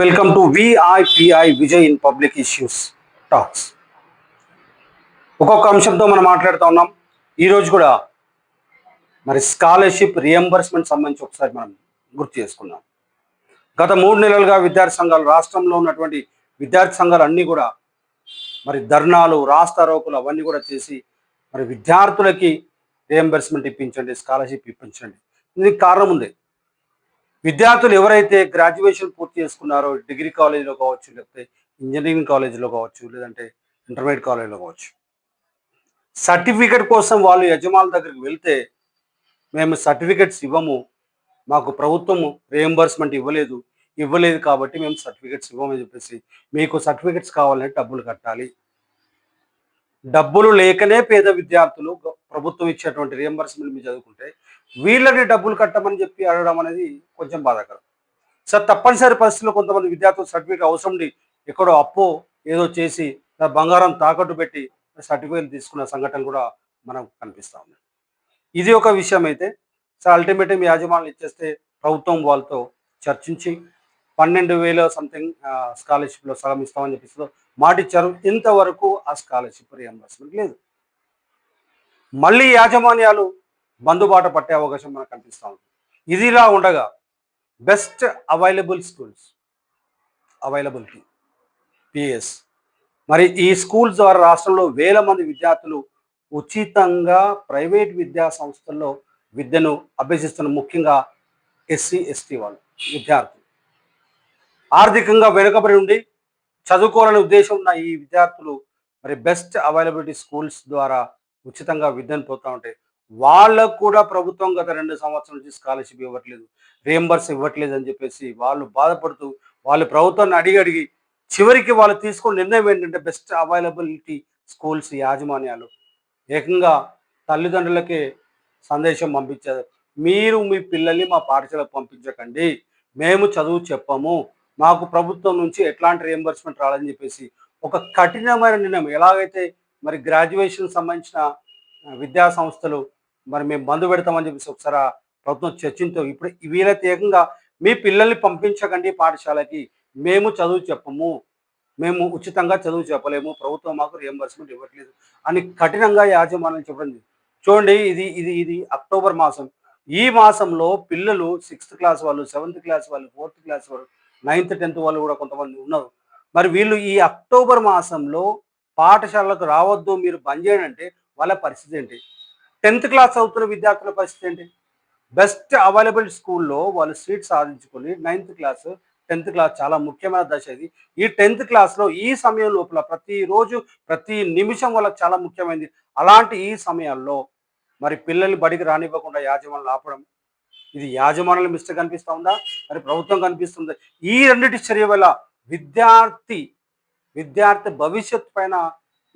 Welcome to VIPI Vijay in public issues talks ఒక్కొక్క అంశంతో మనం మాట్లాడుతూ ఉన్నాం. ఈరోజు కూడా మరి స్కాలర్షిప్ రియంబర్స్మెంట్ సంబంధించి ఒకసారి మనం గుర్తు చేసుకున్నాం గత మూడు నెలలుగా విద్యార్థి సంఘాలు రాష్ట్రంలో ఉన్నటువంటి విద్యార్థి సంఘాలు అన్నీ కూడా మరి ధర్నాలు రాస్తారోకులు అవన్నీ కూడా చేసి మరి విద్యార్థులకి రియంబర్స్మెంట్ ఇప్పించండి స్కాలర్షిప్ ఇప్పించండి. దీనికి కారణం ఉంది. విద్యార్థులు ఎవరైతే గ్రాడ్యుయేషన్ పూర్తి చేసుకున్నారో డిగ్రీ కాలేజీలో కావచ్చు లేకపోతే ఇంజనీరింగ్ కాలేజీలో కావచ్చు లేదంటే ఇంటర్మీడియట్ కాలేజీలో కావచ్చు. సర్టిఫికెట్ కోసం వాళ్ళు యజమానుల దగ్గరికి వెళ్తే మేము సర్టిఫికెట్స్ ఇవ్వము మాకు ప్రభుత్వం రియంబర్స్మెంట్ ఇవ్వలేదు ఇవ్వలేదు కాబట్టి మేము సర్టిఫికెట్స్ ఇవ్వమని చెప్పేసి మీకు సర్టిఫికెట్స్ కావాలంటే డబ్బులు కట్టాలి. డబ్బులు లేకనే పేద విద్యార్థులు ప్రభుత్వం ఇచ్చేటువంటి రియంబర్స్మెంట్ మీరు చదువుకుంటే వీళ్ళని డబ్బులు కట్టమని చెప్పి అడగడం అనేది కొంచెం బాధాకరం. సార్ తప్పనిసరి పరిస్థితుల్లో కొంతమంది విద్యార్థులు సర్టిఫికేట్ అవసరం ఉండి ఎక్కడో అప్పు ఏదో చేసి బంగారం తాకట్టు పెట్టి సర్టిఫికేట్ తీసుకున్న సంఘటన కూడా మనకు కనిపిస్తూ ఉంది. ఇది ఒక విషయం అయితే సార్ అల్టిమేట్ మీ యాజమాన్యం ఇచ్చేస్తే ప్రభుత్వం వాళ్ళతో చర్చించి పన్నెండు వేల సంథింగ్ స్కాలర్షిప్లో సగం ఇస్తామని చెప్పేసి మాట ఇచ్చారు. ఇంతవరకు ఆ స్కాలర్షిప్ రియంబర్స్మెంట్ లేదు. మళ్ళీ యాజమాన్యాలు బందుబాట పట్టే అవకాశం మనకు కనిపిస్తూ ఉంది ఇదిలా ఉండగా best available schools availability PS. మరి ఈ స్కూల్స్ ద్వారా రాష్ట్రంలో వేల మంది విద్యార్థులు ఉచితంగా ప్రైవేట్ విద్యా సంస్థల్లో విద్యను అభ్యసిస్తున్న ముఖ్యంగా ఎస్సీ ఎస్టీ వాళ్ళు విద్యార్థులు. ఆర్థికంగా వెనుకబడి ఉండి చదువుకోవాలనే ఉద్దేశం ఉన్న ఈ విద్యార్థులు మరి బెస్ట్ అవైలబిలిటీ స్కూల్స్ ద్వారా ఉచితంగా విద్యను పోతా ఉంటే వాళ్ళకు కూడా ప్రభుత్వం గత రెండు సంవత్సరాల నుంచి స్కాలర్షిప్ ఇవ్వట్లేదు రియంబర్స్ ఇవ్వట్లేదు అని చెప్పేసి వాళ్ళు బాధపడుతూ వాళ్ళు ప్రభుత్వాన్ని అడిగి అడిగి చివరికి వాళ్ళు తీసుకున్న నిర్ణయం ఏంటంటే బెస్ట్ అవైలబిలిటీ స్కూల్స్ యాజమాన్యాలు. ఏకంగా తల్లిదండ్రులకే సందేశం పంపించారు మీరు మీ పిల్లల్ని మా పాఠశాలకు పంపించకండి మేము చదువు చెప్పము మాకు ప్రభుత్వం నుంచి ఎట్లాంటి రియంబర్స్మెంట్ రాలని చెప్పేసి ఒక కఠినమైన నిర్ణయం. ఎలాగైతే మరి గ్రాడ్యుయేషన్ సంబంధించిన విద్యా సంస్థలు మరి మేము బంధు పెడతామని చెప్పేసి ఒకసారి ప్రభుత్వం చర్చించు. ఇప్పుడు వీలైతే ఏకంగా మీ పిల్లల్ని పంపించకండి పాఠశాలకి. మేము చదువు చెప్పము. మేము ఉచితంగా చదువు చెప్పలేము. ప్రభుత్వం మాకు రియంబర్స్మెంట్ ఇవ్వట్లేదు అని కఠినంగా యాజమాన్యం చెప్పడం చూడండి ఇది ఇది ఇది అక్టోబర్ మాసం. ఈ మాసంలో పిల్లలు సిక్స్త్ క్లాస్ వాళ్ళు సెవెంత్ క్లాస్ వాళ్ళు ఫోర్త్ క్లాస్ వాళ్ళు నైన్త్ టెన్త్ వాళ్ళు కూడా కొంతమంది ఉన్నారు. మరి వీళ్ళు ఈ అక్టోబర్ మాసంలో పాఠశాలకు రావద్దు మీరు బంద్ చేయండి అంటే వాళ్ళ పరిస్థితి ఏంటి? టెన్త్ క్లాస్ చదువుతున్న విద్యార్థుల పరిస్థితి ఏంటి? బెస్ట్ అవైలబుల్ స్కూల్లో వాళ్ళు సీట్ సాధించుకొని నైన్త్ క్లాస్ టెన్త్ క్లాస్ చాలా ముఖ్యమైన దశ ఇది. ఈ టెన్త్ క్లాస్లో ఈ సమయం లోపల ప్రతిరోజు ప్రతి నిమిషం వాళ్ళకి చాలా ముఖ్యమైనది. అలాంటి ఈ సమయాల్లో మరి పిల్లల్ని బడికి రానివ్వకుండా యాజమాన్యం ఆపడం ఇది యాజమాన్యాల మిస్టేక్ కనిపిస్తూ ఉందా? మరి ప్రభుత్వం కనిపిస్తుందా? ఈ రెండింటి చర్య వల్ల విద్యార్థి విద్యార్థి భవిష్యత్ పైన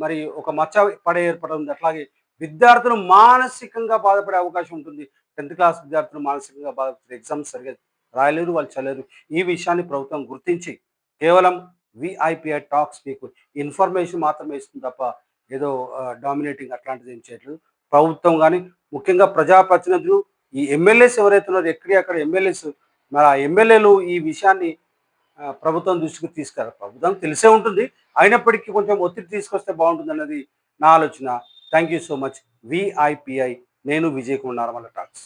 మరి ఒక మచ్చ పడే ఏర్పడుతుంది. అట్లాగే విద్యార్థులు మానసికంగా బాధపడే అవకాశం ఉంటుంది. టెన్త్ క్లాస్ విద్యార్థులు మానసికంగా బాధపడే ఎగ్జామ్స్ సరిగా రాయలేరు వాళ్ళు చల్లరు ఈ విషయాన్ని ప్రభుత్వం గుర్తించి కేవలం విఐపిఐ టాక్స్ మీకు ఇన్ఫర్మేషన్ మాత్రమే ఇస్తుంది తప్ప ఏదో డామినేటింగ్ అట్లాంటిది ఏం చేయట్లేదు. ప్రభుత్వం కానీ ముఖ్యంగా ప్రజాప్రతినిధులు ఈ ఎమ్మెల్యేస్ ఎవరైతే ఉన్నారో ఎక్కడి అక్కడ ఎమ్మెల్యేస్ మరి ఆ ఎమ్మెల్యేలు ఈ విషయాన్ని ప్రభుత్వం దృష్టికి తీసుకురా ప్రభుత్వం తెలిసే ఉంటుంది. అయినప్పటికీ కొంచెం ఒత్తిడి తీసుకొస్తే బాగుంటుంది అన్నది నా ఆలోచన. Thank you so much VIPI నేను విజయ్ కుమార్ నార్మల్ టాక్స్.